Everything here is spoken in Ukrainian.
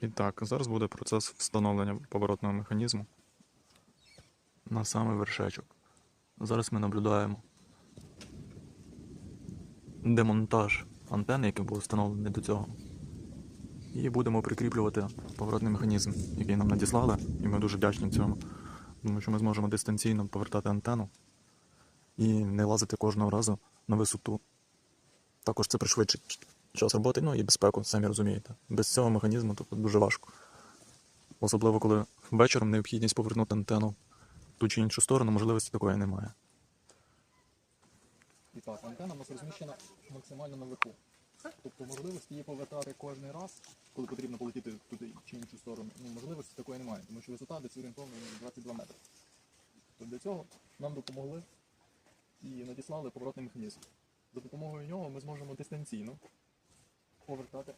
І так, зараз буде процес встановлення поворотного механізму на самий вершечок. Зараз ми наблюдаємо демонтаж антени, який був встановлений до цього. І будемо прикріплювати поворотний механізм, який нам надіслали, і ми дуже вдячні цьому. Тому що ми зможемо дистанційно повертати антенну і не лазити кожного разу на висоту. Також це пришвидшить час роботи, ну і безпеку, самі розумієте. Без цього механізму тут дуже важко. Особливо, коли вечором необхідність повернути антенну в ту чи іншу сторону, можливості такої немає. І так, антенна у нас розміщена максимально наверху. Тобто можливості її повертати кожен раз, коли потрібно полетіти туди чи іншу сторону. Ну, можливості такої немає, тому що висота десь орієнтовно 22 метри. Тобто для цього нам допомогли і надіслали поворотний механізм. За допомогою нього ми зможемо дистанційно повертати